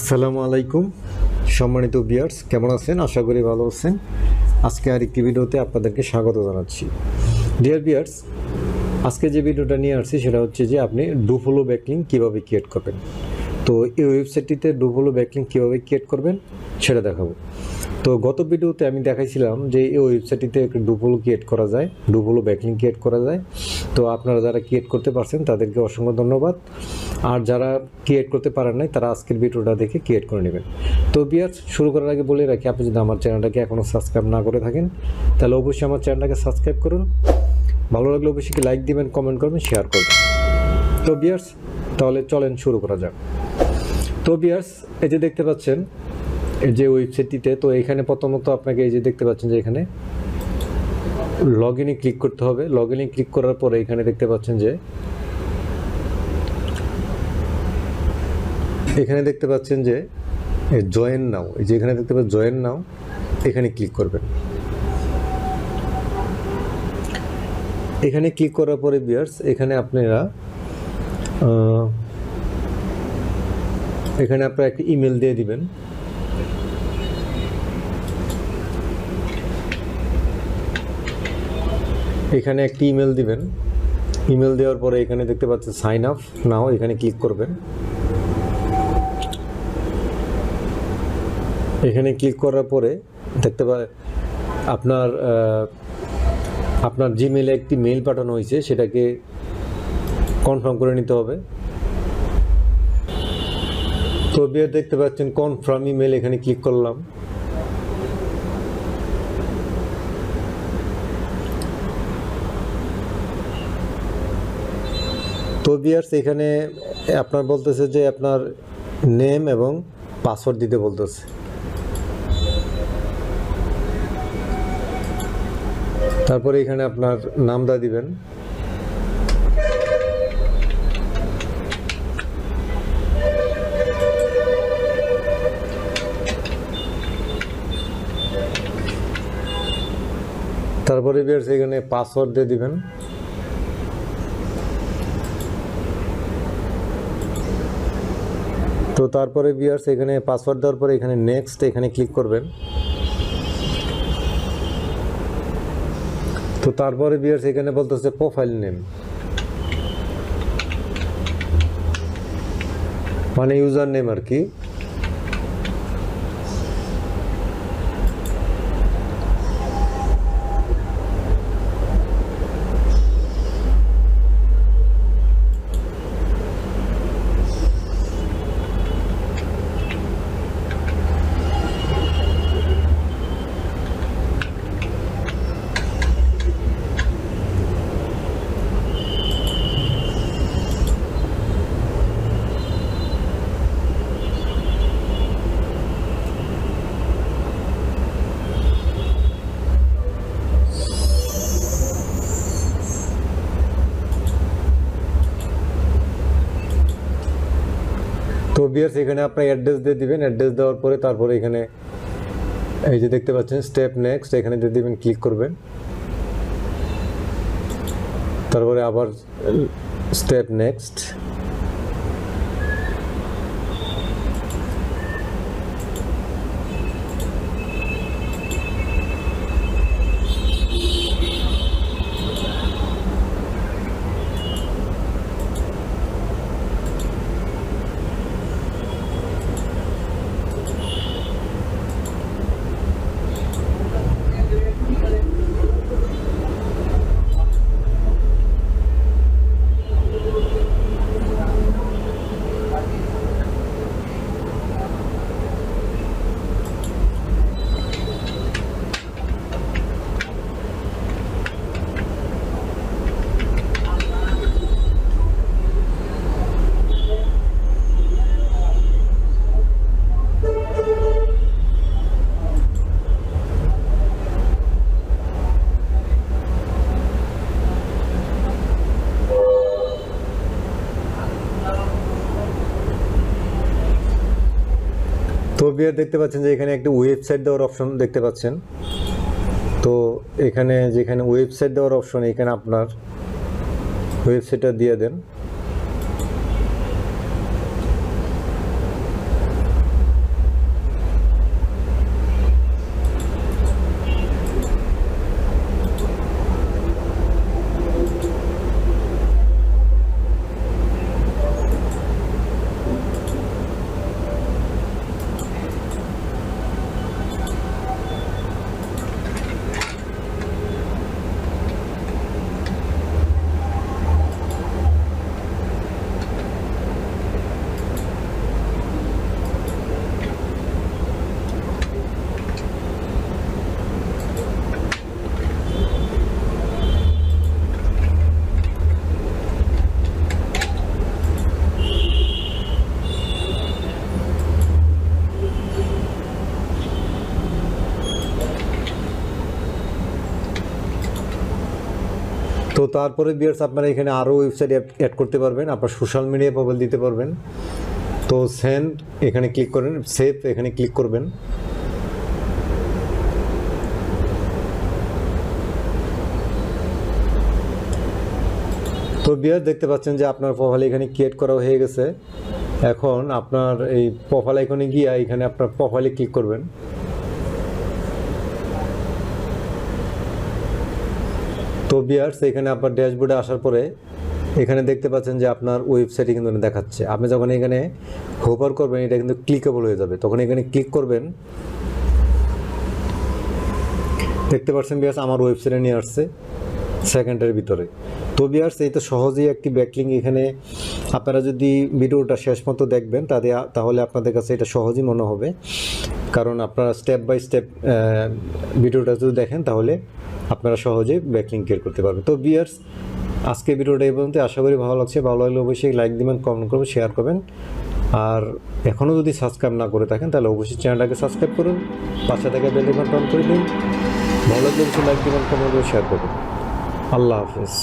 আসসালামু আলাইকুম। সম্মানিত বিয়ার্স কেমন আছেন? আশা করি ভালো আছেন। আজকে আর একটি ভিডিওতে আপনাদেরকে স্বাগত জানাচ্ছি। ডিয়ার বিয়ার্স আজকে যে ভিডিওটা নিয়ে আসছি সেটা হচ্ছে যে আপনি ডুফোলো ব্যাকলিং কীভাবে ক্রিয়েট করবেন। তো এই ওয়েবসাইটটিতে ডুফোলো ব্যাকলিং কীভাবে ক্রিয়েট করবেন সেটা দেখাবো। তো গত ভিডিওতে আমি দেখাইছিলাম যে এই ওয়েবসাইটটিতে একটু ডুফলো ক্রিয়েট করা যায় ডুফলো ব্যাকলিং ক্রিয়েট করা যায়। তো আপনারা যারা ক্রিয়েট করতে পারছেন, তাদেরকে অসংখ্য ধন্যবাদ। আর যারা ক্রিয়েট করতে পারেন নাই, তারা আজকের ভিডিওটা দেখে ক্রিয়েট করে নেবেন। তো বিয়ার শুরু করার আগে বলে রাখি, আপনি যদি আমার চ্যানেলটাকে এখনও সাবস্ক্রাইব না করে থাকেন, তাহলে অবশ্যই আমার চ্যানেলটাকে সাবস্ক্রাইব করুন। ভালো লাগলে অবশ্যই লাইক দিবেন, কমেন্ট করবেন, শেয়ার করবেন। তো বিয়ার্স, তাহলে চলেন শুরু করা যাক। তো বিয়ার্স, এই যে দেখতে পাচ্ছেন যে ওয়েবসাইটটিতে তো এখানে প্রথমত আপনাকে এই যে দেখতে পাচ্ছেন যে এখানে লগ ইনে ক্লিক করতে হবে। লগ ইনে ক্লিক করার পরে এখানে দেখতে পাচ্ছেন যে এখানে দেখতে পাচ্ছেন যে জয়েন নাও এই যে এখানে দেখতে পাচ্ছেন জয়েন নাও এখানে ক্লিক করবেন। এখানে ক্লিক করার পরে বিয়ার্স এখানে আপনারা এখানে আপনারা একটা ইমেল দিয়ে দিবেন। এখানে একটি ইমেল দিবেন। ইমেল দেওয়ার পরে এখানে দেখতে পাচ্ছেন সাইন আপ নাও এখানে ক্লিক করবেন। এখানে ক্লিক করার পরে দেখতে পা আপনার আপনার জিমেলে একটি মেইল পাঠানো হয়েছে, সেটাকে কনফার্ম করে নিতে হবে। তো বিয়ার দেখতে পাচ্ছেন কনফার্ম ইমেল এখানে ক্লিক করলাম। তো বিয়ার্স এখানে আপনার বলতেছে যে আপনার নেম এবং পাসওয়ার্ড দিতে বলতেছে। তারপরে এখানে আপনার নামটা দিবেন। তারপরে বিয়ার্স এখানে পাসওয়ার্ড দিয়ে দিবেন। তো তারপরে বিয়ার্স এখানে পাসওয়ার্ড দেওয়ার পরে এখানে নেক্সট এখানে ক্লিক করবেন। তো তারপরে বিয়ার্স এখানে বলতেছে প্রোফাইল নেম মানে ইউজার নেম আর কি। তো বিয়ার্স এখানে আপনার অ্যাড্রেস দিয়ে দিবেন। অ্যাড্রেস দেওয়ার পরে তারপরে এখানে এই যে দেখতে পাচ্ছেন স্টেপ নেক্সট এখানে দিয়ে দিবেন ক্লিক করবেন। তারপরে আবার স্টেপ নেক্সট বিয়ার দেখতে পাচ্ছেন যে এখানে একটা ওয়েবসাইট দেওয়ার অপশন দেখতে পাচ্ছেন। তো এখানে যেখানে ওয়েবসাইট দেওয়ার অপশন এখানে আপনার ওয়েবসাইটটা দিয়ে দেন। তো তারপরে বিয়ার্স, আপনারা এখানে আরও ওয়েবসাইট অ্যাড করতে পারবেন। আপনার সোশ্যাল মিডিয়া প্রোফাইল দিতে পারবেন। তো সেন্ড এখানে ক্লিক করেন সেভ এখানে ক্লিক করবেন। তো বিয়ার দেখতে পাচ্ছেন যে আপনার প্রোফাইল এখানে ক্রিয়েট করা হয়ে গেছে। এখন আপনার এই প্রোফাইল এখানে গিয়ে এখানে আপনার প্রোফাইলে ক্লিক করবেন। তো বিয়ার্স এখানে আপনার ড্যাশবোর্ডে আসার পরে এখানে দেখতে পাচ্ছেন যে আপনার ওয়েবসাইটে কিন্তু দেখাচ্ছে। আপনি যখন এখানে হোভার করবেন, এটা কিন্তু ক্লিকেবল হয়ে যাবে। তখন এখানে ক্লিক করবেন, দেখতে পাচ্ছেন বিয়ার্স আমার ওয়েবসাইটে নিয়ে আসছে সেকেন্ডের ভিতরে। তো বিয়ার্স এই তো সহজেই একটি ব্যাকলিং এখানে আপনারা যদি ভিডিওটা শেষ মতো দেখবেন, তাতে তাহলে আপনাদের কাছে এটা সহজই মনে হবে। কারণ আপনারা স্টেপ বাই স্টেপ ভিডিওটা যদি দেখেন, তাহলে আপনারা সহজেই ব্যাকলিং ক্রিয়েট করতে পারবেন। তো বিয়ার্স আজকে ভিডিওটা এই পর্যন্ত আশা করি ভালো লাগছে। ভালো লাগলে অবশ্যই লাইক দিবেন কমেন্ট করবেন শেয়ার করবেন। আর এখনও যদি সাবস্ক্রাইব না করে থাকেন, তাহলে অবশ্যই চ্যানেলটাকে সাবস্ক্রাইব করুন। পাশে থেকে বেল আইকনটা অন করে দিন। ভালো লাগলে অবশ্যই লাইক দিবেন কমেন্ট করে শেয়ার করবেন। আল্লাহ হাফেজ।